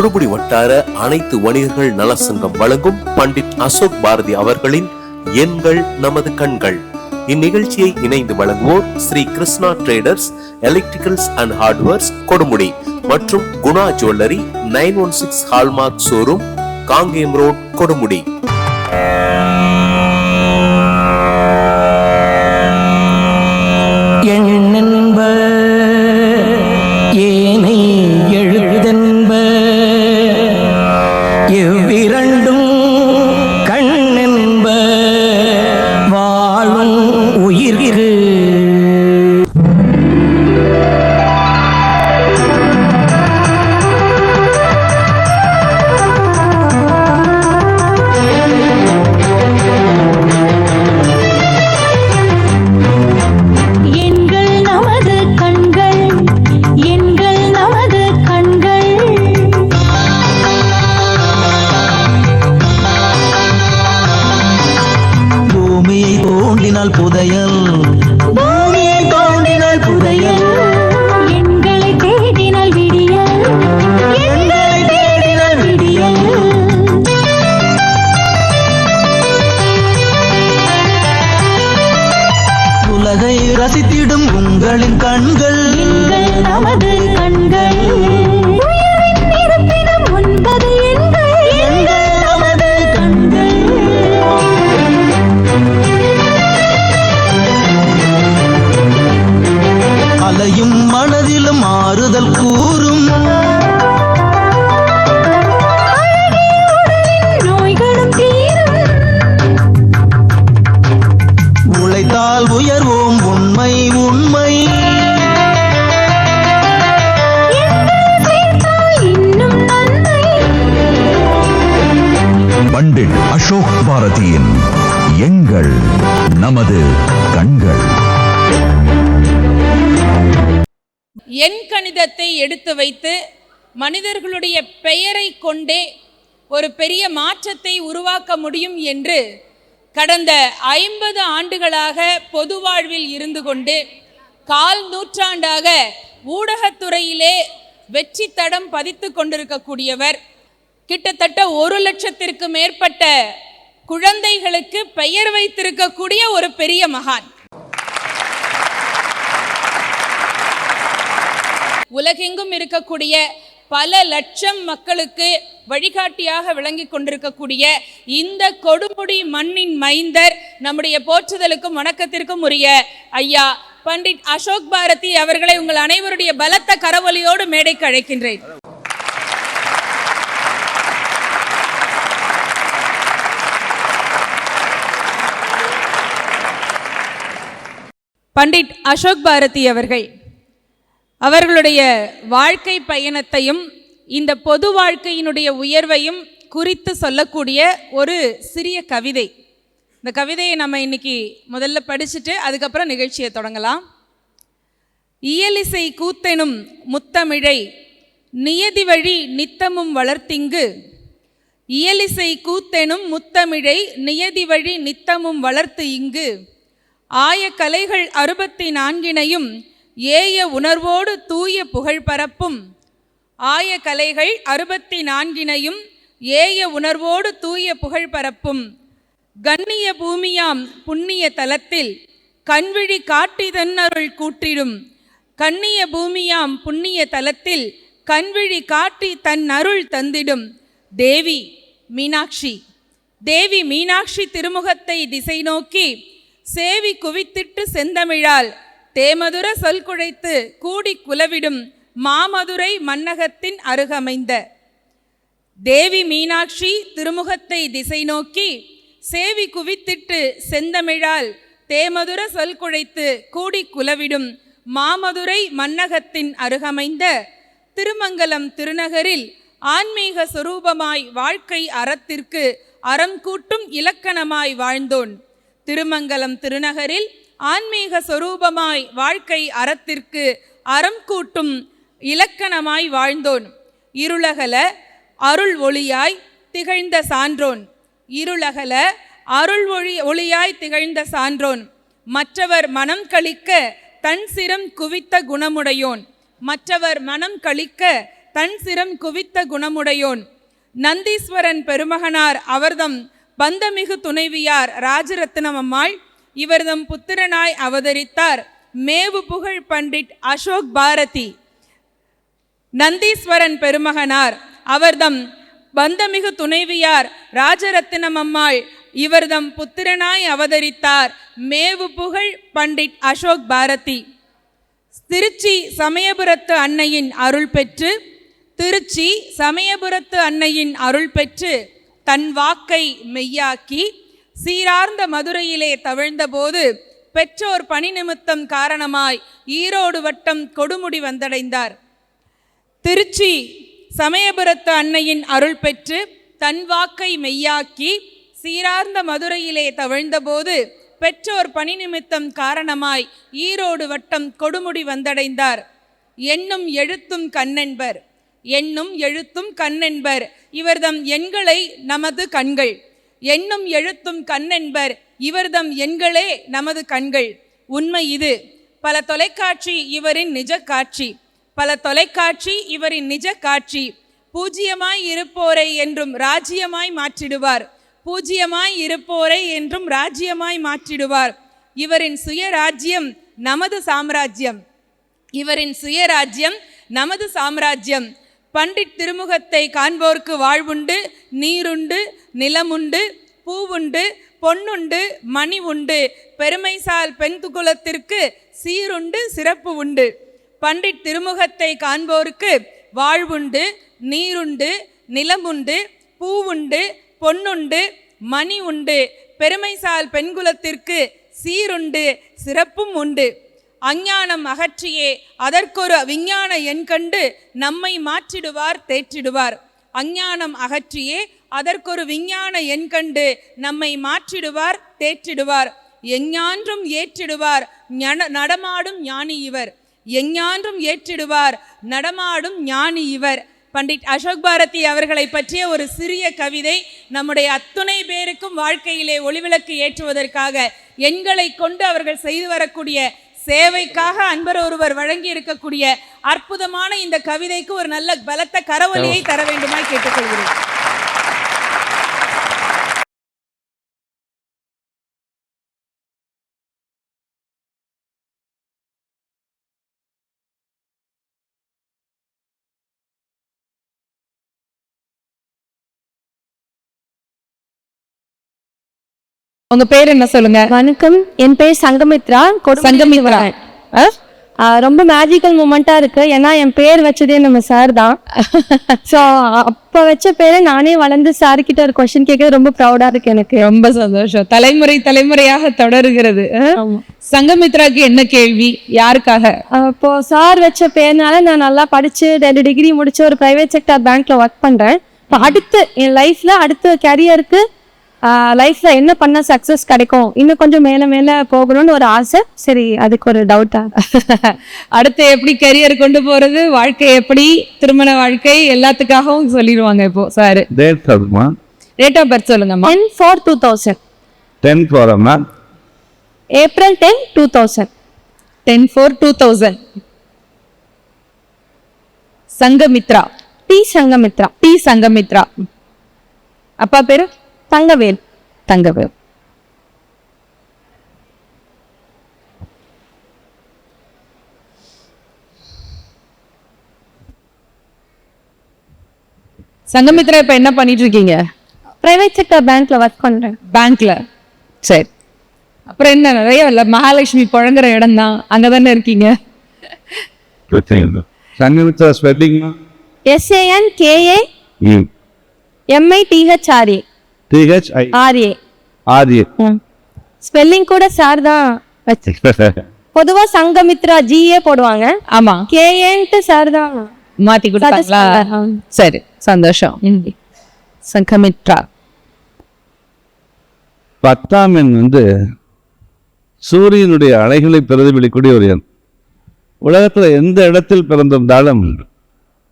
கொடுமுடி வட்டார அனைத்து வணிகர்கள் நல சங்கம் வழங்கும் பண்டிட் அசோக் பாரதி அவர்களின் எண்கள் நமது கண்கள். இந்நிகழ்ச்சியை இணைந்து வழங்குவோர் Shri Krishna traders electricals and hardwares Kodumudi மற்றும் Guna jewellery nine one six hallmark showroom Kangeyam road Kodumudi. கணிதத்தை எடுத்து வைத்து மனிதர்களுடைய பெயரை கொண்டே ஒரு பெரிய மாற்றத்தை உருவாக்க முடியும் என்று கடந்த ஐம்பது ஆண்டுகளாக பொது வாழ்வில் இருந்து கொண்டு கால் நூற்றாண்டாக ஊடகத்துறையிலே வெற்றி தடம் பதித்து கொண்டிருக்கக்கூடியவர். கிட்டத்தட்ட ஒரு லட்சத்திற்கு மேற்பட்ட குழந்தைகளுக்கு பெயர் வைத்திருக்கக்கூடிய ஒரு பெரிய மகான். உலகெங்கும் இருக்கக்கூடிய பல லட்சம் மக்களுக்கு வழிகாட்டியாக விளங்கி கொண்டிருக்கக்கூடிய இந்த கொடுமுடி மண்ணின் மைந்தர் நம்முடைய போற்றுதலுக்கும் வணக்கத்திற்கும் உரிய ஐயா பண்டிட் அசோக் பாரதி அவர்களை உங்கள் அனைவருடைய பலத்த கரவொலியோடு மேடைக்கு அழைக்கின்றேன். பண்டிட் அசோக் பாரதி அவர்கள். அவர்களுடைய வாழ்க்கை பயணத்தையும் இந்த பொது வாழ்க்கையினுடைய உயர்வையும் குறித்து சொல்லக்கூடிய ஒரு சிறிய கவிதை. இந்த கவிதையை நம்ம இன்னைக்கு முதல்ல படிச்சுட்டு அதுக்கப்புறம் நிகழ்ச்சியை தொடங்கலாம். இயலிசை கூத்தெனும் முத்தமிழை நியதி வழி நித்தமும் வளர்த்திங்கு. இயலிசை கூத்தெனும் முத்தமிழை நியதி வழி நித்தமும் வளர்த்து இங்கு. ஆய கலைகள் அறுபத்தி நான்கினையும் ஏய உணர்வோடு தூய புகழ் பரப்பும். ஆய கலைகள் அறுபத்தி நான்கினையும் ஏய உணர்வோடு தூய புகழ் பரப்பும். கண்ணிய பூமியாம் புண்ணிய தலத்தில் கண்விழி காட்டிதன்னருள் கூற்றிடும். கண்ணிய பூமியாம் புண்ணிய தலத்தில் கண்விழி காட்டி தன் அருள் தந்திடும். தேவி மீனாட்சி. தேவி மீனாட்சி திருமுகத்தை திசை நோக்கி சேவி குவித்திட்டு செந்தமிழால் தேமதுர சொல் குழைத்து கூடி குலவிடும் மாமதுரை மன்னகத்தின் அருகமைந்த. தேவி மீனாட்சி திருமுகத்தை திசை நோக்கி சேவி குவித்திட்டு செந்தமிழால் தேமதுர சொல் குழைத்து கூடி குலவிடும் மாமதுரை மன்னகத்தின் அருகமைந்த. திருமங்கலம் திருநகரில் ஆன்மீக சுரூபமாய் வாழ்க்கை அறத்திற்கு அறம் கூட்டும் இலக்கணமாய் வாழ்ந்தோன். திருமங்கலம் திருநகரில் ஆன்மீக சொரூபமாய் வாழ்க்கை அறத்திற்கு அறம் கூட்டும் இலக்கணமாய் வாழ்ந்தோன். இருளகல அருள் ஒளியாய் திகழ்ந்த சான்றோன். இருளகல அருள் ஒளி ஒளியாய் திகழ்ந்த சான்றோன். மற்றவர் மனம் கழிக்க தன் சிரம் குவித்த குணமுடையோன். மற்றவர் மனம் கழிக்க தன் சிரம் குவித்த குணமுடையோன். நந்தீஸ்வரன் பெருமகனார் அவர்தம் பந்தமிகு துணைவியார் ராஜரத்னம் அம்மாள் இவர்தம் புத்திரனாய் அவதரித்தார். மேவு புகழ் பண்டிட் அசோக் பாரதி. நந்தீஸ்வரன் பெருமகனார். அவர்தம் பந்தமிகு துணைவியார் ராஜரத்தினம் அம்மாள் இவர்தம் புத்திரனாய் அவதரித்தார். மேவு புகழ் பண்டிட் அசோக் பாரதி. திருச்சி சமயபுரத்து அன்னையின் அருள் பெற்று திருச்சி சமயபுரத்து அன்னையின் அருள் பெற்று தன் வாக்கை மெய்யாக்கி சீரார்ந்த மதுரையிலே தவிழ்ந்தபோது பெற்றோர் பணி நிமித்தம் காரணமாய் ஈரோடு வட்டம் கொடுமுடி வந்தடைந்தார். திருச்சி சமயபுரத்து அன்னையின் அருள் பெற்று தன் வாக்கை மெய்யாக்கி சீரார்ந்த மதுரையிலே தவிழ்ந்தபோது பெற்றோர் பணி நிமித்தம் காரணமாய் ஈரோடு வட்டம் கொடுமுடி வந்தடைந்தார். எண்ணும் எழுத்தும் கண்ணென்பர். எண்ணும் எழுத்தும் கண்ணென்பர். இவர்தம் எண்களை நமது கண்கள். எண்ணும் எழுத்தும் கண்ணென்பர் இவர்தம் எண்களே நமது கண்கள். உண்மை இது. பல தொலைக்காட்சி இவரின் நிஜ காட்சி. பல தொலைக்காட்சி இவரின் நிஜ காட்சி. பூஜ்யமாய் இருப்போரை என்றும் ராஜ்யமாய் மாற்றிடுவார். பூஜ்யமாய் இருப்போரை என்றும் ராஜ்யமாய் மாற்றிடுவார். இவரின் சுயராஜ்யம் நமது சாம்ராஜ்யம். இவரின் சுயராஜ்யம் நமது சாம்ராஜ்யம். பண்டிட் திருமுகத்தை காண்போர்க்கு வாழ்வுண்டு நீருண்டு நிலமுண்டு பூவுண்டு பொன்னுண்டு மணி உண்டு பெருமைசால் பெண் குலத்திற்கு சீருண்டு சிறப்பு உண்டு. பண்டிட் திருமுகத்தை காண்போருக்கு வாழ்வுண்டு நீருண்டு நிலமுண்டு பூவுண்டு பொன்னுண்டு மணி உண்டு பெருமைசால் பெண்குலத்திற்கு சீருண்டு சிறப்பும் உண்டு. அஞ்ஞானம் அகற்றியே அதற்கொரு விஞ்ஞான எண் கண்டு நம்மை மாற்றிடுவார் தேற்றிடுவார். அஞ்ஞானம் அகற்றியே அதற்கொரு விஞ்ஞான எண் கண்டு நம்மை மாற்றிடுவார் தேற்றிடுவார். எஞ்ஞான்றும் ஏற்றிடுவார் நடமாடும் ஞானி இவர். எஞ்ஞான்றும் ஏற்றிடுவார் நடமாடும் ஞானி இவர். பண்டிட் அசோக் பாரதி அவர்களை பற்றிய ஒரு சிறிய கவிதை நம்முடைய அத்துணை பேருக்கும் வாழ்க்கையிலே ஒளிவிளக்கு ஏற்றுவதற்காக எண்களை கொண்டு அவர்கள் செய்து வரக்கூடிய சேவைக்காக அன்பர் ஒருவர் வழங்கி இருக்கக்கூடிய அற்புதமான இந்த கவிதைக்கு ஒரு நல்ல பலத்த கரவொலியை தர வேண்டுமாய் கேட்டுக்கொள்கிறேன். உங்க பேர் என்ன சொல்லுங்க? வணக்கம். என் பேர் சங்கமித்ரா. சங்கமித்ரா. ரொம்ப மேஜிக்கல் மூமெண்டா இருக்கு. ஏன்னா என் பேர் வச்சதே நம்ம சார் தான். ஸோ அப்ப வச்ச பேரை நானே வளர்ந்து சார் கிட்ட ஒரு கொஸ்டின் கேட்கறது ரொம்ப ப்ரௌடா இருக்கு எனக்கு. ரொம்ப சந்தோஷம். தலைமுறை தலைமுறையாக தொடருகிறது. சங்கமித்ராக்கு என்ன கேள்வி? யாருக்காக? அப்போ சார் வச்ச பேர்னால நான் நல்லா படிச்சு ரெண்டு டிகிரி முடிச்சு ஒரு பிரைவேட் செக்டர் பேங்க்ல ஒர்க் பண்றேன். இப்போ அடுத்து என் லைஃப்ல அடுத்த கேரியருக்கு லைஃப்ல என்ன பண்ண சக்சஸ் கிடைக்கும்? இன்னும் கொஞ்சம் மேல மேல போகணும்னு ஒரு ஆசை. சரி அதுக்கு ஒரு டவுட்டா அடுத்து எப்படி கரியர் கொண்டு போறது? வாழ்க்கை எப்படி? திருமண வாழ்க்கை எல்லாத்துக்காகவும் சொல்லிடுவாங்க இப்போ சார் டேட் சொல்லுமா? டேட் ஆஃப் பர்த் சொல்லுங்கம்மா. Ten four two thousand tenth வரமா April ten two thousand ten four two thousand Sanghamitra D Sanghamitra D Sanghamitra அப்பா பேரு? தங்கவேல் தங்கவேல். சங்கமித்ரா இப்ப என்ன பண்ணிட்டு இருக்கீங்க பிரைவேட் செக்டர் பேங்க்ல ஒர்க் பண்றேன். பேங்க்ல சரி. அப்புறம் என்ன நிறைய இல்ல மகாலட்சுமி புழங்குற இடம் தான் அங்கதானே இருக்கீங்க? Sanghamitra ஸ்பெல்லிங்னா? S A N K A M I D H R A D H I R A R A spelling கூட சார் தான் பொதுவா சங்கமித்ரா ஜிஏ போடுவாங்க. ஆமா. கேஏன்ட்டு சார் தான் மாத்தி கொடுத்தாங்களா. சரி சந்தோஷம். சங்கமித்ரா. பத்தாம் எண் வந்து சூரியனுடைய அலைகளை பிரதிபலிக்கக்கூடிய ஒரு எண். உலகத்தில் எந்த இடத்தில் பிறந்திருந்தாலும்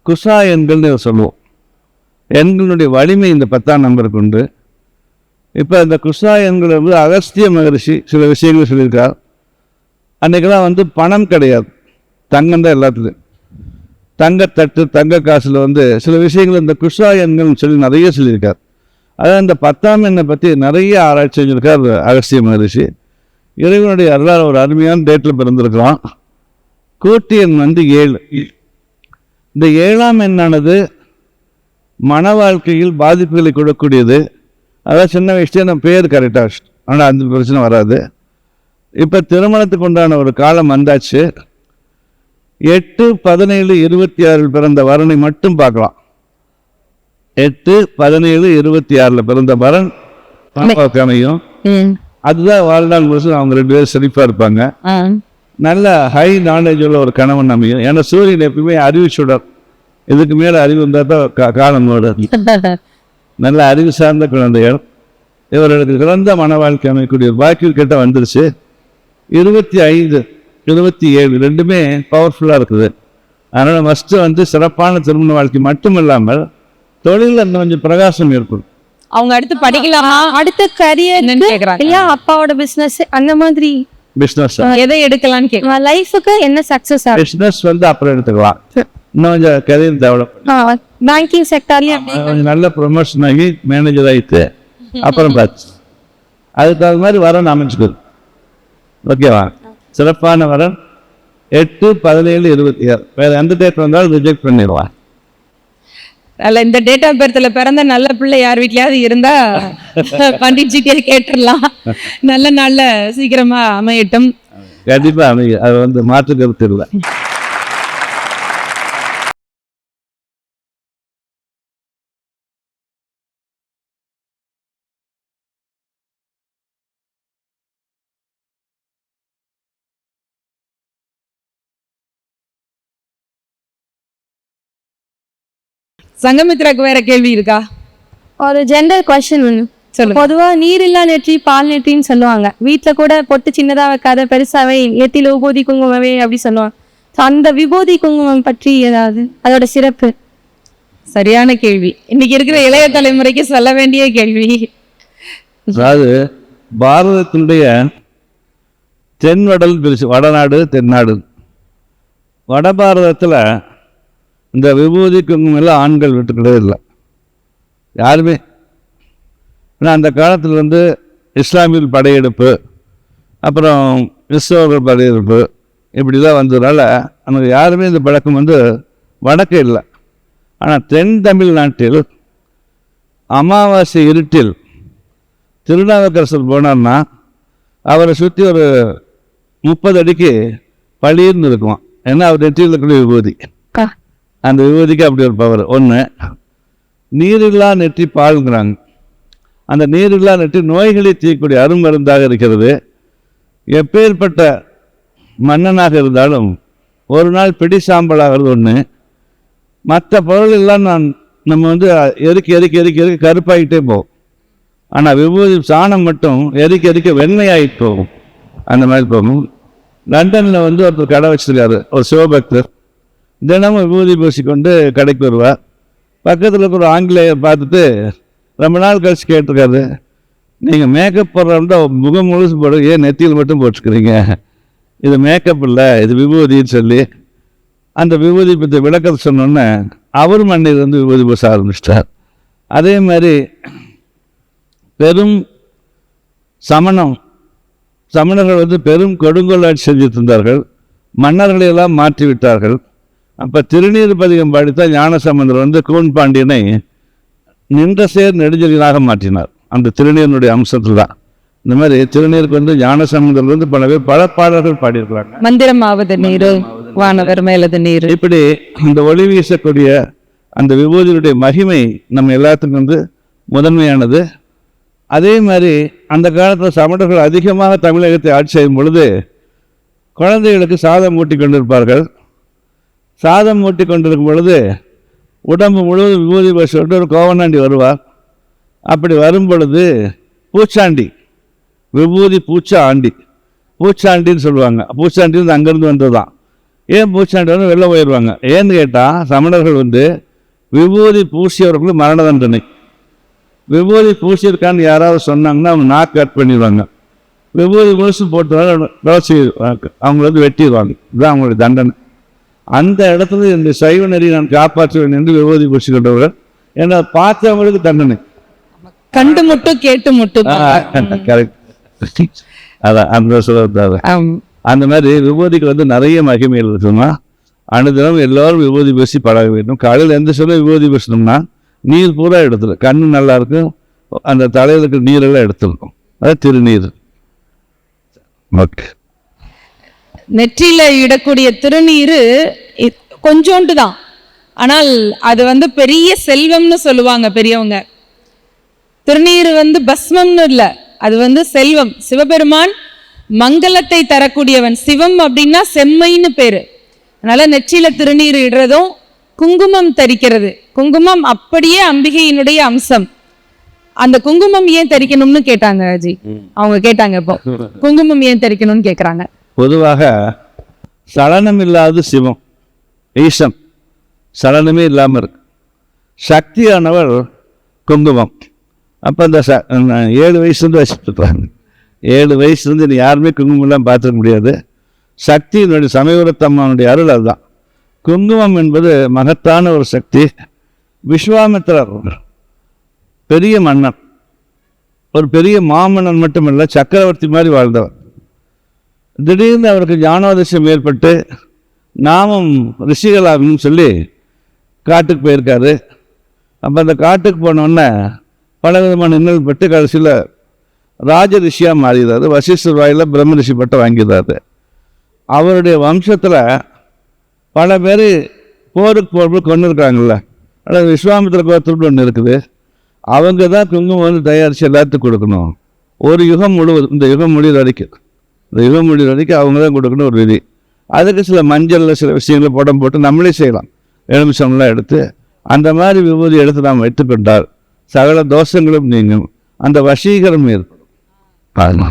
குசா எண்கள்னு சொல்லுவோம். எண்களுடைய வலிமை இந்த பத்தாம் நம்பருக்கு உண்டு. இப்போ இந்த கிருஷ்ணா எண்கள் வந்து அகஸ்திய மகரிஷி சில விஷயங்கள் சொல்லியிருக்கார் அன்றைக்கெல்லாம் வந்து பணம் கிடையாது. தங்கம் தான் எல்லாத்துலையும். தங்கத்தட்டு தங்க காசில் வந்து சில விஷயங்கள் இந்த குஷா எண்கள்னு சொல்லி நிறைய சொல்லியிருக்கார். அதான் இந்த பத்தாம் எண்ணை பற்றி நிறைய ஆராய்ச்சி செஞ்சிருக்கார் அகஸ்திய மகரிஷி. இறைவனுடைய அருளால் ஒரு அருமையான டேட்டில் பிறந்திருக்கிறான். கூட்டு எண் வந்து ஏழு. இந்த ஏழாம் எண்ணானது மன வாழ்க்கையில் பாதிப்புகளை கொடுக்கக்கூடியது. அதாவது சின்ன வயசுலேயே நம்ம பேர் கரெக்டாக ஆனால் அந்த பிரச்சனை வராது. இப்போ திருமணத்துக்கு உண்டான ஒரு காலம் வந்தாச்சு. எட்டு பதினேழு இருபத்தி ஆறில் பிறந்த வரனை மட்டும் பார்க்கலாம். எட்டு பதினேழு இருபத்தி ஆறில் பிறந்த வரன் பாப்பாவுக்கு அமையும். அதுதான் வாழ்நாள் முழுசும் அவங்க ரெண்டு பேரும் செழிப்பாக இருப்பாங்க. நல்ல ஹை நாலேஜ் உள்ள ஒரு கணவன் அமையும். ஏன்னா சூரியன் எப்பயுமே அறிவு சுடர். இதுக்கு மேலே அறிவு இருந்தால் தான் காலம் ஓடும் நல்ல அறிவு சார்ந்த குழந்தைகள். இவர்களுக்கு சிறந்த மன வாழ்க்கை அமைக்கக்கூடிய ஒரு வாக்கியம் கிட்ட வந்துருச்சு. இருபத்தி ஐந்து இருபத்தி ஏழு ரெண்டுமே பவர்ஃபுல்லாக இருக்குது. அதனால் ஃபஸ்ட்டு வந்து சிறப்பான திருமண வாழ்க்கை மட்டும் இல்லாமல் தொழிலில் இன்னும் கொஞ்சம் பிரகாசம் ஏற்படும். அவங்க அடுத்து படிக்கலாமா? அடுத்த கரியர் இல்லையா அப்பாவோட பிசினஸ் அந்த மாதிரி. பிஸ்னஸ் எதை எடுக்கலாம்னு கேட்க லைஃபுக்கு என்ன சக்சஸ் பிஸ்னஸ் வந்து அப்புறம் எடுத்துக்கலாம். இன்னும் கொஞ்சம் கரியர் டெவலப் செக்டார்லயும் அப்படி கொஞ்சம் நல்ல ப்ரொமோஷன் ஆகி மேனேஜர் ஆகிட்டு அப்புறம் பார்த்து அதுக்கு தகுந்த மாதிரி வரன் அமைச்சுக்குது ஓகேவா சிறப்பான வரன் எட்டு பதினேழு இருபத்தி ஆறு வேறு எந்த டேட் வந்தாலும் ரிஜெக்ட் பண்ணிடுவான் அல்ல இந்த டேட் ஆஃப் பர்த்ல பிறந்த நல்ல பிள்ளை யார் வீட்லயாவது இருந்தா பண்டிட்ஜிட்டே கேட்டுடலாம். நல்ல நாள்ல சீக்கிரமா அமையட்டும். கண்டிப்பாக அமையும். அது வந்து மாற்று கருத்து இல்லை. சங்கமித்ராக்கு வேற கேள்வி இருக்கா? ஒரு ஜெண்டர் கொஸ்டின் ஒன்று சொல்லுங்க. பொதுவா நீரில்லா நெற்றி பால் நெற்றின்னு சொல்லுவாங்க. வீட்ல கூட பொட்டு சின்னதா வைக்காத பெருசாவே ஏத்தில விபூதி குங்குமமே அப்படி சொல்லுவாங்க. அந்த விபூதி குங்குமம் பற்றி ஏதாவது அதோட சிறப்பு? சரியான கேள்வி. இன்னைக்கு இருக்கிற இளைய தலைமுறைக்கு சொல்ல வேண்டிய கேள்வி. அதாவது பாரதத்தினுடைய தென்வடல் பிரிச்சு வடநாடு தென்னாடு. வட பாரதத்தில் இந்த விபூதி குங்குமம் எல்லாம் ஆண்கள் வீட்டுக்கிட்டே இல்லை. யாருமே. ஏன்னா அந்த காலத்தில் வந்து இஸ்லாமியர்கள் படையெடுப்பு அப்புறம் கிறிஸ்தவர்கள் படையெடுப்பு இப்படிலாம் வந்ததுனால நமக்கு யாருமே இந்த பழக்கம் வந்து வடக்கு இல்லை. ஆனால் தென் தமிழ்நாட்டில் அமாவாசை இருட்டில் திருநாவுக்கரசர் போனார்னா அவரை சுற்றி ஒரு முப்பது அடிக்கு பளிர்னு இருக்குமா ஏன்னா அவர் நெற்றியில் இருக்கக்கூடிய விபூதி. அந்த விபூதிக்கு அப்படி ஒரு பவர் ஒன்று நீரில்லா நெற்றி பால்ங்கிறாங்க. அந்த நீரில்லா நெற்றி நோய்களை தீக்கக்கூடிய அருமருந்தாக இருக்கிறது. எப்பேற்பட்ட மன்னனாக இருந்தாலும் ஒரு நாள் பிடி சாம்பலாகிறது ஒன்று மற்ற பொருளெல்லாம் நான் நம்ம வந்து எரிக்க எரிக்க எரிக்க எரிக்க கருப்பாகிட்டே போகும். ஆனால் விபூதி சாணம் மட்டும் எரிக்க எரிக்க வெண்மையாகிட்டு போகும். அந்த மாதிரி போகும். லண்டனில் வந்து ஒருத்தர் கடை வச்சிருக்காரு. ஒரு சிவபக்தர். தினமும் விபூதி பூசிக்கொண்டு கடைக்கு வருவார். பக்கத்தில் இருக்கிற ஆங்கிலேயர் பார்த்துட்டு ரொம்ப நாள் கழிச்சு கேட்டிருக்காரு. நீங்கள் மேக்கப் போடுறோம்னா முகம் முழுசு போட ஏன் நெத்தியில் மட்டும் போட்டுக்கிறீங்க? இது மேக்கப் இல்லை இது விபூதின்னு சொல்லி. அந்த விபூதி பற்றி விளக்கத்தை சொன்னோன்னே அவர் மண்ணில் வந்து விபூதி பூச ஆரம்பிச்சிட்டார். அதே மாதிரி பெரும் சமணம் சமணர்கள் வந்து பெரும் கொடுங்கோலாட்சி செஞ்சுட்டு இருந்தார்கள். மன்னர்களை எல்லாம் மாற்றி விட்டார்கள் அப்போ திருநீர் பதிகம் படித்த ஞானசம்பந்தர் வந்து கூன் பாண்டியனை நின்ற சேர் நெடுஞ்செழியனாக மாற்றினார். அந்த திருநீரினுடைய அம்சத்தில் தான் இந்த மாதிரி திருநீருக்கு வந்து ஞானசம்பந்தர் வந்து பல பல பாடல்கள் பாடியிருக்கிறாங்க. மந்திரமாவது நீரு வானவர் மேலது நீரு. இப்படி இந்த ஒளி வீசக்கூடிய அந்த விபூதியுடைய மகிமை நம்ம எல்லாத்துக்கும் வந்து முதன்மையானது. அதே மாதிரி அந்த காலத்தில் சமணர்கள் அதிகமாக தமிழகத்தை ஆட்சி செய்யும் பொழுது குழந்தைகளுக்கு சாதம் ஊட்டி கொண்டிருப்பார்கள். சாதம் ஊட்டி கொண்டிருக்கும் பொழுது உடம்பு முழுவதும் விபூதி சொல்லிட்டு ஒரு கோவனாண்டி வருவார். அப்படி வரும் பொழுது பூச்சாண்டி விபூதி பூச்சா ஆண்டி பூச்சாண்டின்னு சொல்லுவாங்க. பூச்சாண்டி வந்து அங்கேருந்து வந்தது தான் ஏன் பூச்சாண்டி வந்து வெளில போயிடுவாங்க ஏன்னு கேட்டால் சமணர்கள் வந்து விபூதி பூசியவர்களுக்கு மரண தண்டனை. விபூதி பூசியிருக்கான்னு யாராவது சொன்னாங்கன்னா அவங்க நாக்கு கட் பண்ணிடுவாங்க. விபூதி முழுசு போட்டதால விளச்சி அவங்கள வந்து வெட்டிடுவாங்க. இதுதான் அவங்களுடைய தண்டனை. அந்த இடத்துல இந்த சைவ நெறி நான் காப்பாற்றுவேன் என்று விரோதி பூசி கொண்டவர் ஏன்னா பார்த்தவங்களுக்கு தண்டனை. கண்டு முட்டும் கேட்டு முட்டும் கரெக்ட். அதான் அந்த சொல்ல. அந்த மாதிரி விபூதிக்கு வந்து நிறைய மகிமைகள் இருக்குமா அனுதினம் எல்லாரும் விபூதி பேசி பழக வேண்டும். காலையில் எந்த சொல்ல விபூதி பேசணும்னா நீர் பூரா எடுத்துரு. கண்ணு நல்லா இருக்கும். அந்த தலையில் இருக்கிற நீரெல்லாம் எடுத்துருக்கும். அது திருநீர். ஓகே. நெற்றியில இடக்கூடிய திருநீரு கொஞ்சோண்டு தான். ஆனால் அது வந்து பெரிய செல்வம்னு சொல்லுவாங்க பெரியவங்க. திருநீர் வந்து பஸ்மம்னு இல்லை. அது வந்து செல்வம். சிவபெருமான் மங்களத்தை தரக்கூடியவன். சிவம் அப்படின்னா செம்மைன்னு பேரு. அதனால நெற்றியில திருநீர் இடுறதும் குங்குமம் தரிக்கிறது. குங்குமம் அப்படியே அம்பிகையினுடைய அம்சம். அந்த குங்குமம் ஏன் தரிக்கணும்னு கேட்டாங்க அஜி அவங்க கேட்டாங்க இப்போ. குங்குமம் ஏன் தரிக்கணும்னு கேக்குறாங்க. பொதுவாக சலனம் இல்லாத சிவம் ஈசம் சலனமே இல்லாமல் இருக்கு. சக்தியானவர் குங்குமம். அப்போ அந்த ச ஏழு வயசுலேருந்து வச்சுருப்பாங்க ஏழு வயசுலேருந்து இனி யாருமே குங்குமம்லாம் பார்த்துக்க முடியாது. சக்தியினுடைய சமயபுரத்தம்மனுடைய அருள் அதுதான். குங்குமம் என்பது மகத்தான ஒரு சக்தி. விஸ்வாமித்திரர் பெரிய மன்னன். ஒரு பெரிய மாமன்னன் மட்டுமல்ல சக்கரவர்த்தி மாதிரி வாழ்ந்தவர். திடீர்னு அவருக்கு ஞானோதசம் ஏற்பட்டு நாமும் ரிஷிகளாகணும்னு சொல்லி காட்டுக்கு போயிருக்காரு. அப்போ அந்த காட்டுக்கு போனோடனே பல விதமான இன்னல் பட்டு கடைசியில் ராஜ ரிஷியாக மாறிடுறாரு. வசிஷ்டர் வாயில் பிரம்ம ரிஷி பட்டம் வாங்கிடுறாரு. அவருடைய வம்சத்தில் பல பேர் போருக்கு போகும்போது கொண்டு இருக்காங்கள்ல அதாவது விஸ்வாமித்திர கோத்திரம்னு ஒன்று இருக்குது. அவங்க தான் குங்குமம் வந்து தயாரித்து எல்லாத்துக்கும் கொடுக்கணும். ஒரு யுகம் முழுவதும் இந்த யுகம் முடிவு வரைக்கும். இந்த யுகம் வரைக்கும் அவங்க தான் கொடுக்கணும் ஒரு விதி. அதுக்கு சில மஞ்சளில் சில விஷயங்களை படம் போட்டு நம்மளே செய்யலாம். எலுமிச்சம்லாம் எடுத்து அந்த மாதிரி விபூதி எடுத்து நாம் வைத்துக்கொண்டால் சகல தோஷங்களும் நீங்கும். அந்த வசீகரம் ஏற்படும். பாருங்க.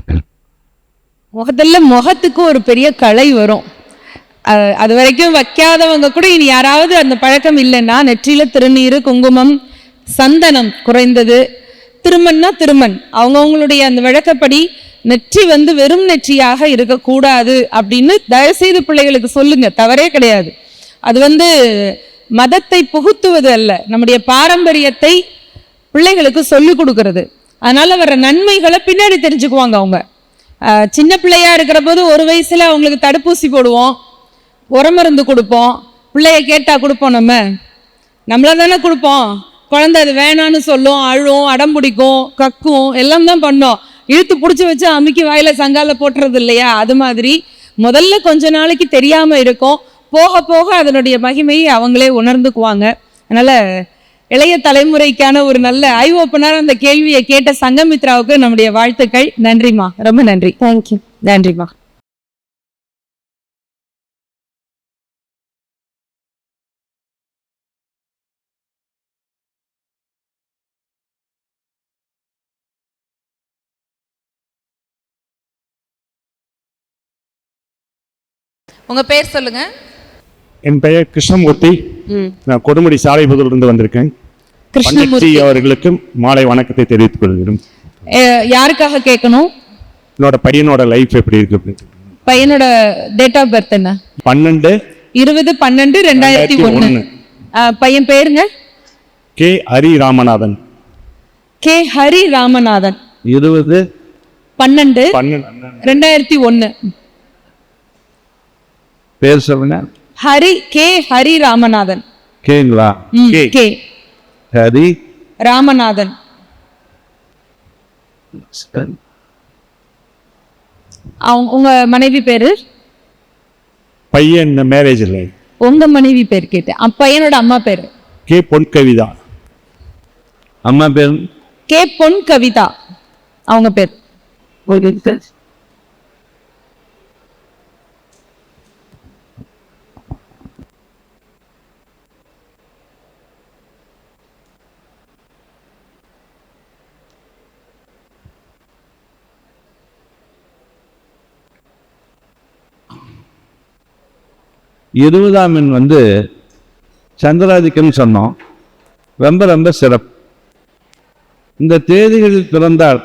முகத்துக்கும் முகத்துக்கு ஒரு பெரிய கலை வரும். அது வரைக்கும் வைக்காதவங்க கூட இனி யாராவது அந்த பழக்கம் இல்லைன்னா நெற்றியில் திருநீர் குங்குமம் சந்தனம் குறைந்தது. திருமன்னா திருமண் அவங்கவுங்களுடைய அந்த வழக்கப்படி நெற்றி வந்து வெறும் நெற்றியாக இருக்கக்கூடாது அப்படின்னு தயவுசெய்து பிள்ளைகளுக்கு சொல்லுங்க. தவறே கிடையாது. அது வந்து மதத்தை புகுத்துவது அல்ல. நம்முடைய பாரம்பரியத்தை பிள்ளைகளுக்கு சொல்லிக் கொடுக்கறது. அதனால வர நன்மைகளை பின்னாடி தெரிஞ்சுக்குவாங்க அவங்க. சின்ன பிள்ளையா இருக்கிற போது ஒரு வயசுல அவங்களுக்கு தடுப்பூசி போடுவோம். உரமருந்து கொடுப்போம். பிள்ளைய கேட்டா கொடுப்போம் நம்ம. நம்மள தானே கொடுப்போம். குழந்தை அது வேணான்னு சொல்லும் அழும் அடம் பிடிக்கும் கக்கும் எல்லாம் தான் பண்ணோம். இழுத்து பிடிச்சி வச்சு அமுக்கி வாயில சங்கால போட்டுறது இல்லையா? அது மாதிரி முதல்ல கொஞ்ச நாளைக்கு தெரியாம இருக்கும். போக போக அதனுடைய மகிமையை அவங்களே உணர்ந்துக்குவாங்க. அதனால இளைய தலைமுறைக்கான ஒரு நல்ல ஐ ஓப்பனர் அந்த கேள்வியை கேட்ட சங்கமித்ராவுக்கு நம்முடைய வாழ்த்துக்கள். நன்றிம்மா. ரொம்ப நன்றி. தேங்க்யூ நன்றிம்மா. உங்க பேர் சொல்லுங்க. என் பெயர் கிருஷ்ணமூர்த்தி. நான் கொடுமுடி சாலைபுதூரிலிருந்து வந்திருக்கேன். கிருஷ்ணமூர்த்தி. அவர்களுக்கு மாலை வணக்கத்தை தெரிவித்துக் கொள்கிறேன். அஹ், யாருக்காக கேட்கணும்? என்னோட பையனோட லைஃப் எப்படி இருக்கு. பையனோட டேட் ஆஃப் பர்த் என்ன? பன்னெண்டு இருபது பன்னெண்டு ரெண்டாயிரத்தி. அஹ், பையன் பேருங்க? கே ஹரி ராமநாதன் கே ஹரி ராமநாதன் இருபது பன்னெண்டு ரெண்டாயிரத்தி ஒண்ணு பேர் சொல்லுங்க. ஹரி கே ஹரி ராமநாதன் கேங்களா கே. ஹரி. ராமநாதன். அவங்க உங்க மனைவி பேரு? பையன் மேரேஜ் இல்லை உங்க மனைவி பேர் கேட்டேன். பையனோட அம்மா பேரு? கே பொன் கவிதா அம்மா பேர்? கே பொன் கவிதா அவங்க பேர்? இருபதாம் எண் வந்து சந்திராதிக்கம்னு சொன்னோம். ரொம்ப ரொம்ப சிறப்பு. இந்த தேதிகளில் பிறந்தால்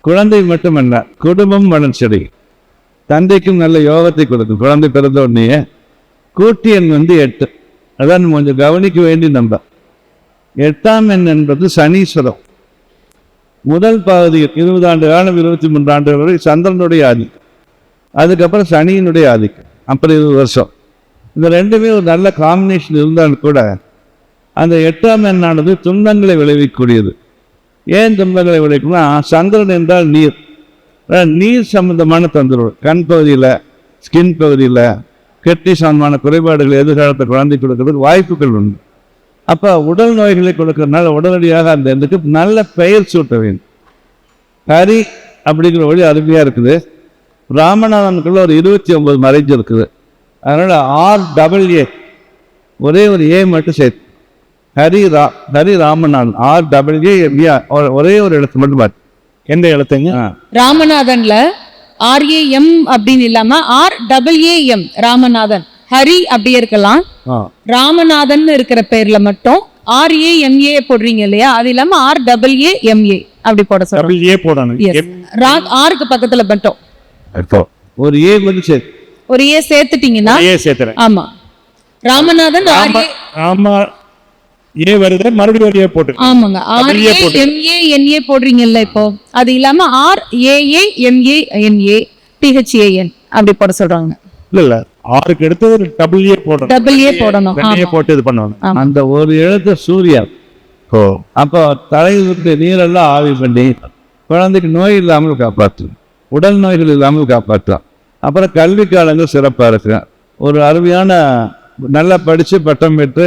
குழந்தை மட்டுமல்ல குடும்பம் வளர்ச்சி தந்தைக்கும் நல்ல யோகத்தை கொடுக்கும். குழந்தை பிறந்த உடனேயே கூட்டி எண் வந்து எட்டு. அதான் கொஞ்சம் கவனிக்க வேண்டி நம்ப எட்டாம் எண் என்பது சனீஸ்வரம். முதல் பகுதியில் இருபது ஆண்டு காலம் இருபத்தி மூன்று ஆண்டு வரை சந்திரனுடைய ஆதிக்கம். அதுக்கப்புறம் சனியினுடைய ஆதிக்கம். அப்புறம் இருபது வருஷம். இந்த ரெண்டுமே ஒரு நல்ல காம்பினேஷன் இருந்தாலும் கூட அந்த எட்டாம் எண்ணானது துன்பங்களை விளைவிக்கக்கூடியது. ஏன் துன்பங்களை விளைவிக்கும்னா சந்திரன் என்றால் நீர். நீர் சம்பந்தமான தொந்தரவு கண் பகுதியில் ஸ்கின் பகுதியில் கெட்டி சம்பந்தமான குறைபாடுகள் எதிர்காலத்தை குழந்தை கொடுக்கறதுக்கு வாய்ப்புகள் உண்டு. அப்போ உடல் நோய்களை கொடுக்கறதுனால உடனடியாக அந்த இதுக்கு நல்ல பெயர் சூட்ட வேண்டும். ஹரி அப்படிங்கிற வழி அருமையாக இருக்குது. ராமநாதனுக்குள்ள ஒரு இருபத்தி ஒன்பது மறைஞ்சு இருக்குது அதனால் ஆர் டபுள் ஏ ஒரே ஒரு ஏ மட்டும் சேர்த்து. ஹரி ரா Hari Ramanathan R double A ஒரே ஒரு இடத்து மட்டும் பார்த்து எந்த எழுத்துங்க? ராமநாதன்ல ஆர்ஏஎம் அப்படின்னு இல்லாம R double A M Ramanathan. Hari அப்படியே இருக்கலாம். ஆ. ராமநாதன் இருக்கிற பேர்ல மட்டும் ஆர்ஏஎம்ஏ போடுறீங்க இல்லையா? அது இல்லாம ஆர் டபுள் ஏ எம்ஏ அப்படி போட சொல்றோம். ஏ போடணும். ஆருக்கு பக்கத்துல மட்டும். ஒரு ஏ மட்டும் சேர்த்து. ஒரு ஏ சேர்த்துட்டீங்கன்னா? ஏ சேர்த்துறேன். ஆமா. ராமநாதன் ராம ராமா ஏ வருது மறுபடியும் ஒரு ஏ போட்டு ஆமாங்க. R A. M A N A போடுறீங்கல்ல இப்போ? அது இல்லாம R A A M A N A D H A N அப்படி போட சொல்றாங்க. இல்ல இல்ல. ஆறுக்கு அடுத்து ஒரு டபுள் ஏ போடணும். டபுள் ஏ போடணும். ஏ. போட்டு இது பண்ணணும். அந்த ஒரு எழுத்து சூர்யா. ஓ. அப்போ தலையில் விட்டு நீரெல்லாம் ஆவி பண்ணி குழந்தைக்கு நோய் இல்லாமல் காப்பாற்றும். உடல் நோய்கள் இல்லாமல் காப்பாற்றும் அப்புறம் கல்வி காலங்கள் சிறப்பாக இருக்கு. ஒரு அருமையான நல்லா படித்து பட்டம் பெற்று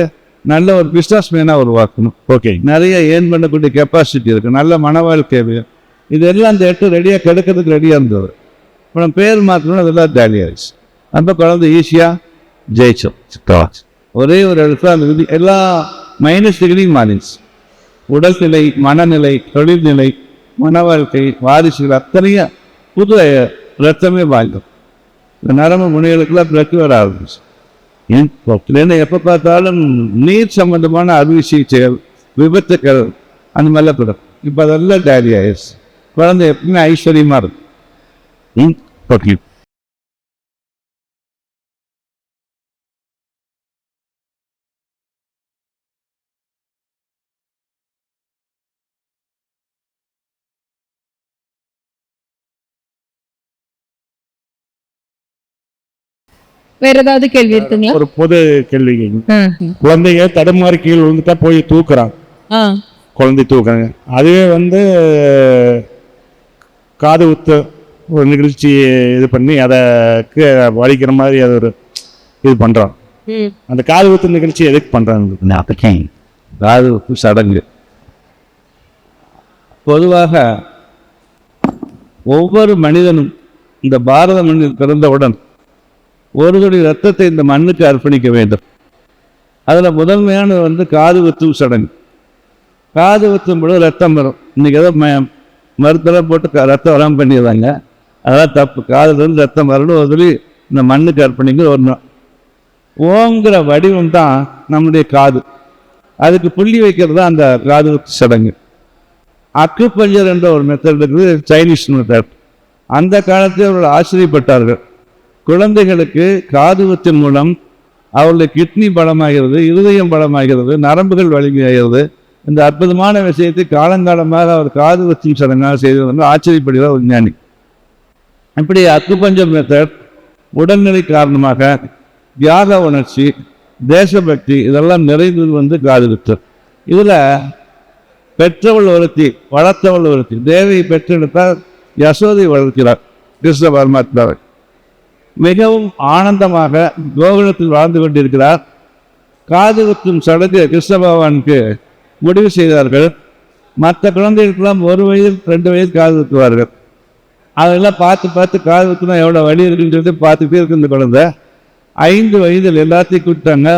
நல்ல ஒரு பிஸ்னஸ் மேனாக உருவாக்கணும். ஓகே நிறைய ஏர்ன் பண்ணக்கூடிய கெப்பாசிட்டி இருக்குது நல்ல மன வாழ்க்கை இருக்கு. இதெல்லாம் அந்த எட்டு ரெடியாக கெடுக்கிறதுக்கு ரெடியாக இருந்தது அப்புறம் பேர் மாற்றணும் அதெல்லாம் ஜாலியாக ஆயிடுச்சு. அந்த குழந்தை ஈஸியாக ஜெயிச்சோம். ஒரே ஒரு இடத்துல அந்த விதி எல்லா மைனஸ் டிகிரியும் மாறிடுச்சு. உடல்நிலை மனநிலை தொழில்நிலை மன வாழ்க்கை வாரிசுகள் அத்தனையும் புது ரத்தமே வாழ்ந்தோம். இந்த நரம்பு முனைகளுக்கெல்லாம் பிளக்கு வர ஆரம்பிச்சு இல்லைன்னா எப்போ பார்த்தாலும் நீர் சம்பந்தமான அறுவை சிகிச்சைகள் விபத்துக்கள் அந்த மாதிரிலாம் தொடரும் இப்போ அதெல்லாம் டேரி ஆயிடுச்சு குழந்தை எப்பவுமே ஐஸ்வர்யமாக இருக்கும். ம் ஓகே வேற ஏதாவது கேள்வி இருக்குங்களா? ஒரு பொது கேள்வி ம். குழந்தைங்க தடுமாறி கீழே விழுந்துட்டா போய் தூக்குறாங்க. ஆ. குழந்தை தூக்குறாங்க. அதுவே வந்து காது குத்து ஒரு நிகழ்ச்சி இது பண்ணி அதை வலிக்கிற மாதிரி அது ஒரு இது பண்றான் ம். அந்த காது குத்து நிகழ்ச்சி எதுக்கு பண்றாங்க? காது உப்பு சடங்கு. பொதுவாக ஒவ்வொரு மனிதனும் இந்த பாரத மண்ணில் பிறந்தவுடன் ஒரு துளி ரத்தத்தை இந்த மண்ணுக்கு அர்ப்பணிக்க வேண்டும். அதில் முதன்மையானது வந்து காது குத்தும் சடங்கு. காது குத்தும் பொழுது ரத்தம் வரும். இன்றைக்கி ஏதோ ம மருத்துவம் போட்டு க- ரத்தம் வராமல் பண்ணிடுறாங்க. அதெல்லாம் தப்பு. காதுலேருந்து ரத்தம் வரணும். ஒரு துளி இந்த மண்ணுக்கு அர்ப்பணிக்க ஒன்றும் ஓங்கிற வடிவம் தான் நம்முடைய காது. அதுக்கு புள்ளி வைக்கிறது தான் அந்த காது குத்து சடங்கு. அக்குப்பஞ்சர் என்ற ஒரு மெத்தட் இருக்குது. சைனீஸ் மெத்தட் அந்த காலத்தில் அவர்கள் ஆச்சரியப்பட்டார்கள். குழந்தைகளுக்கு காதுவத்தின் மூலம் அவர்களுடைய கிட்னி பலமாகிறது இருதயம் பலமாகிறது நரம்புகள் வலிமையாகிறது. இந்த அற்புதமான விஷயத்தை காலங்காலமாக அவர் காது வச்சும் சடங்காக செய்தது ஆச்சரியப்படுகிறார் ஒரு ஞானி. இப்படி அக்குப்பஞ்சர் மெத்தட் உடல்நிலை காரணமாக தியாக உணர்ச்சி தேசபக்தி இதெல்லாம் நிறைந்தது வந்து காது வித்தர் இதில் பெற்றவள் ஒருத்தி வளர்த்தவள் ஒருத்தி தேவியை பெற்றெடுத்தால் யசோதை வளர்க்கிறார். கிருஷ்ண பரமாத்மாவை. மிகவும் ஆனந்தமாக கோகுலத்தில் வாழ்ந்து கொண்டிருக்கிறார். காது குத்தும் சடங்கு கிருஷ்ண பகவானுக்கு முடிவு செய்தார்கள். மற்ற குழந்தைகளுக்கெல்லாம் ஒரு வயது ரெண்டு வயது காது குத்துவார்கள். அதெல்லாம் பார்த்து பார்த்து காது குத்துனா எவ்வளோ வழி இருக்குன்னு சொல்லிட்டு பார்த்துட்டே இருக்கு இந்த குழந்தை. ஐந்து வயதில் எல்லாத்தையும் கூப்பிட்டாங்க.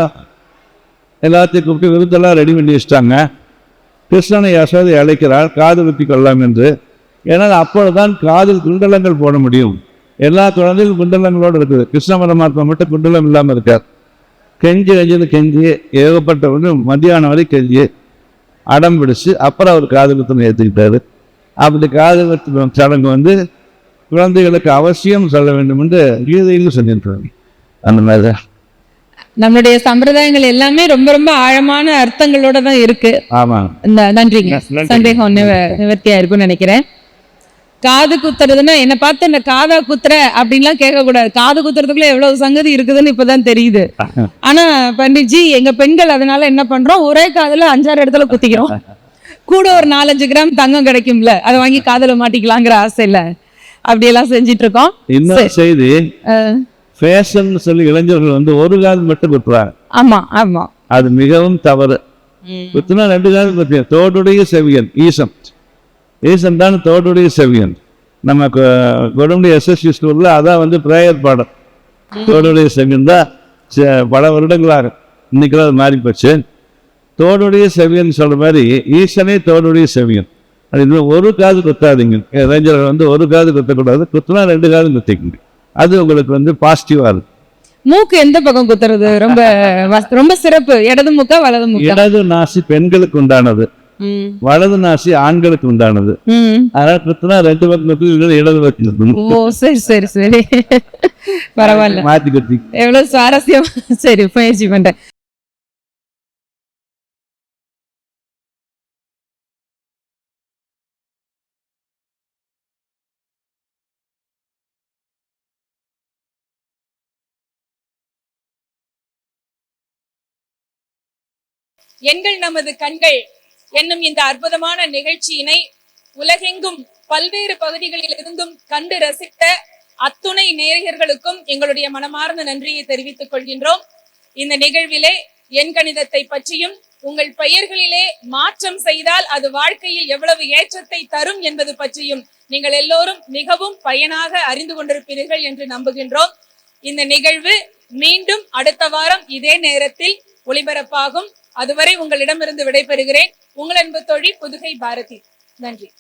எல்லாத்தையும் கூப்பிட்டு விருந்தெல்லாம் ரெடி பண்ணி வச்சிட்டாங்க. கிருஷ்ணனை யசோதை அழைக்கிறார் காது குத்தி கொள்ளலாம் என்று. ஏன்னால் அப்பொழுதுதான் காதில் குண்டலங்கள் போட முடியும். எல்லா குழந்தையும் குண்டலங்களோடு இருக்குது. கிருஷ்ண பரமாத்மா மட்டும் குண்டலம் இல்லாமல் இருக்கார். கெஞ்சி கெஞ்சின்னு கெஞ்சி ஏகப்பட்ட ஒன்று மத்தியானம் வரை கெஞ்சி அடம் பிடிச்சு அப்புறம் அவர் காது குத்தனை ஏற்றுக்கிட்டாரு அப்படி காது குத்தும் சடங்கு வந்து குழந்தைகளுக்கு அவசியம் சொல்ல வேண்டும் என்று கீதையில் சொல்லியிருக்கிறாங்க. அந்த மாதிரி. தான் நம்மளுடைய சம்பிரதாயங்கள் எல்லாமே ரொம்ப ரொம்ப ஆழமான அர்த்தங்களோட தான் இருக்கு. இந்த நன்றிங்க. நன்றி. சந்தேகம் நிவ- நிவர்த்தியா இருக்கும்னு நினைக்கிறேன். காது குத்துறதுன்னா என்ன பார்த்து இந்த காதா குத்துற அப்படின்லாம் கேட்கக்கூடாது. காது குத்துறதுக்குள்ள எவ்வளவு சங்கதி இருக்குதுன்னு இப்பதான் தெரியுது. ஆனா பண்டிட்ஜி எங்க பெண்கள் அதனால என்ன பண்றோம்? ஒரே காதுல அஞ்சாறு இடத்துல குத்திக்கிறோம். கூட ஒரு நாலஞ்சு கிராம் தங்கம் கிடைக்கும்ல அதை வாங்கி காதுல மாட்டிக்கலாங்கிற ஆசை இல்ல அப்படியெல்லாம் செஞ்சிட்டு இருக்கோம் இன்னொரு செய்தி ஃபேஷன் சொல்லி இளைஞர்கள் வந்து ஒரு கால் மட்டும் குத்துறாங்க. ஆமா ஆமா. அது மிகவும் தவறு. குத்துனா ரெண்டு காலம் குத்திய தோடுடைய செவியன் ஈசன் ஈசன் தான் தோடுடைய செவியன். நம்ம கொடுமுடி எஸ்எஸ்சி ஸ்கூலில் அதான் வந்து ப்ரேயர் பாடம். தோடுடைய செவியன் தான் பல வருடங்களாக. இன்னைக்கெல்லாம் அது மாறி போச்சு. தோடுடைய செவியன் சொல்ற மாதிரி ஈசனே தோடுடைய செவியன். அது இன்னும் ஒரு காது குத்தாதீங்க. இளைஞர்கள் வந்து ஒரு காது குத்தக்கூடாது. குத்துனா ரெண்டு காது குத்திக்கங்க அது உங்களுக்கு வந்து பாசிட்டிவாக இருக்கும். மூக்கு எந்த பக்கம் குத்துறது? ரொம்ப ரொம்ப சிறப்பு. இடது மூக்கா வலது மூக்கா? இடது நாசி பெண்களுக்கு உண்டானது. வலது நாசி ஆண்களுக்கு உண்டானது. அதனால குத்துனா ரெண்டு பக்கம் குத்து இல்லை இடது பக்கம். ஓ சரி சரி சரி. பரவாயில்ல. மாத்தி குத்தி எவ்வளவு சுவாரஸ்யம். சரி முயற்சி பண்றேன். எண்கள் நமது கண்கள். என்னும் இந்த அற்புதமான நிகழ்ச்சியினை உலகெங்கும் பல்வேறு பகுதிகளில் இருந்தும் கண்டு ரசித்த அத்துணை நேயர்களுக்கும் எங்களுடைய மனமார்ந்த நன்றியை தெரிவித்துக் கொள்கின்றோம். இந்த நிகழ்விலே எண் கணிதத்தை பற்றியும் உங்கள் பெயர்களிலே மாற்றம் செய்தால் அது வாழ்க்கையில் எவ்வளவு ஏற்றத்தை தரும் என்பது பற்றியும் நீங்கள் எல்லோரும் மிகவும் பயனாக அறிந்து கொண்டிருப்பீர்கள் என்று நம்புகின்றோம். இந்த நிகழ்வு மீண்டும் அடுத்த வாரம் இதே நேரத்தில் ஒளிபரப்பாகும். அதுவரை உங்களிடமிருந்து விடைபெறுகிறேன். உங்கள் அன்பு தோழி புதுகை பாரதி. நன்றி.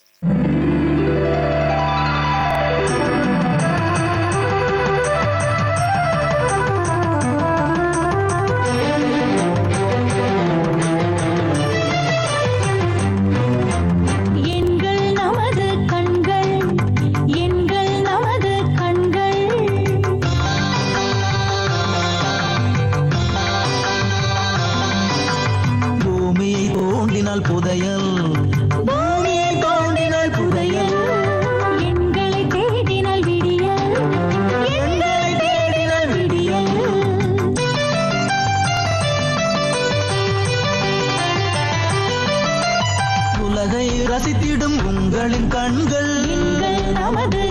உங்களின் கண்கள் நமது